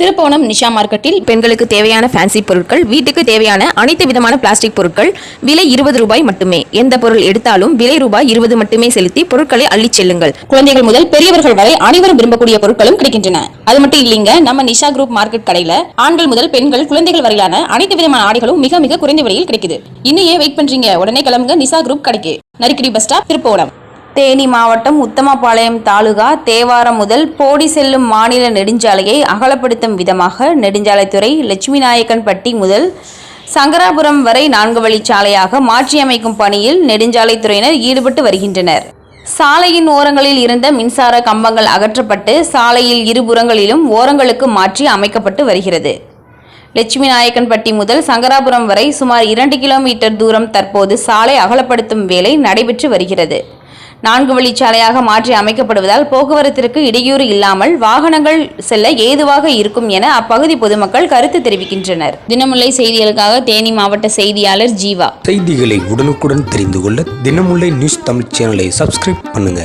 திருப்போணம் நிஷா மார்க்கெட்டில் பெண்களுக்கு தேவையான ஃபேன்சி பொருட்கள் வீட்டுக்கு தேவையான அனைத்து விதமான பிளாஸ்டிக் பொருட்கள் விலை இருபது ரூபாய் மட்டுமே. எந்த பொருள் எடுத்தாலும் விலை ரூபாய் இருபது மட்டுமே செலுத்தி பொருட்களை அள்ளிச் செல்லுங்கள். குழந்தைகள் முதல் பெரியவர்கள் வரை அனைவரும் விரும்பக்கூடிய பொருட்களும் கிடைக்கின்றன. அது மட்டும் இல்லைங்க நம்ம நிஷா குரூப் மார்க்கெட் கடையில ஆண்கள் முதல் பெண்கள் குழந்தைகள் வரையிலான அனைத்து விதமான ஆடைகளும் மிக மிக குறைந்த விலையில் கிடைக்குது. இன்னும் ஏன் வெயிட் பண்றீங்க? உடனே கிளம்புங்க நிஷா குரூப் கடைக்கு. நரிக்கடி பஸ் ஸ்டாப் திருப்போணம் தேனி மாவட்டம் உத்தமபாளையம் தாலுகா தேவாரம் முதல் போடி செல்லும் மாநில நெடுஞ்சாலையை அகலப்படுத்தும் விதமாக நெடுஞ்சாலைத்துறை லட்சுமி நாயக்கன்பட்டி முதல் சங்கராபுரம் வரை நான்கு வழிச்சாலையாக மாற்றியமைக்கும் பணியில் நெடுஞ்சாலைத்துறையினர் ஈடுபட்டு வருகின்றனர். சாலையின் ஓரங்களில் இருந்த மின்சார கம்பங்கள் அகற்றப்பட்டு சாலையில் இருபுறங்களிலும் ஓரங்களுக்கு மாற்றி அமைக்கப்பட்டு வருகிறது. லட்சுமி நாயக்கன்பட்டி முதல் சங்கராபுரம் வரை சுமார் இரண்டு கிலோமீட்டர் தூரம் தற்போது சாலை அகலப்படுத்தும் வேலை நடைபெற்று வருகிறது. நான்கு வழிச்சாலையாக மாற்றி அமைக்கப்படுவதால் போக்குவரத்திற்கு இடையூறு இல்லாமல் வாகனங்கள் செல்ல ஏதுவாக இருக்கும் என அப்பகுதி பொதுமக்கள் கருத்து தெரிவிக்கின்றனர். தினமுல்லை செய்திகளுக்காக தேனி மாவட்ட செய்தியாளர் ஜீவா. செய்திகளை உடனுக்குடன் தெரிந்து கொள்ள தினமுல்லை நியூஸ் தமிழ் சேனலை சப்ஸ்கிரைப் பண்ணுங்க.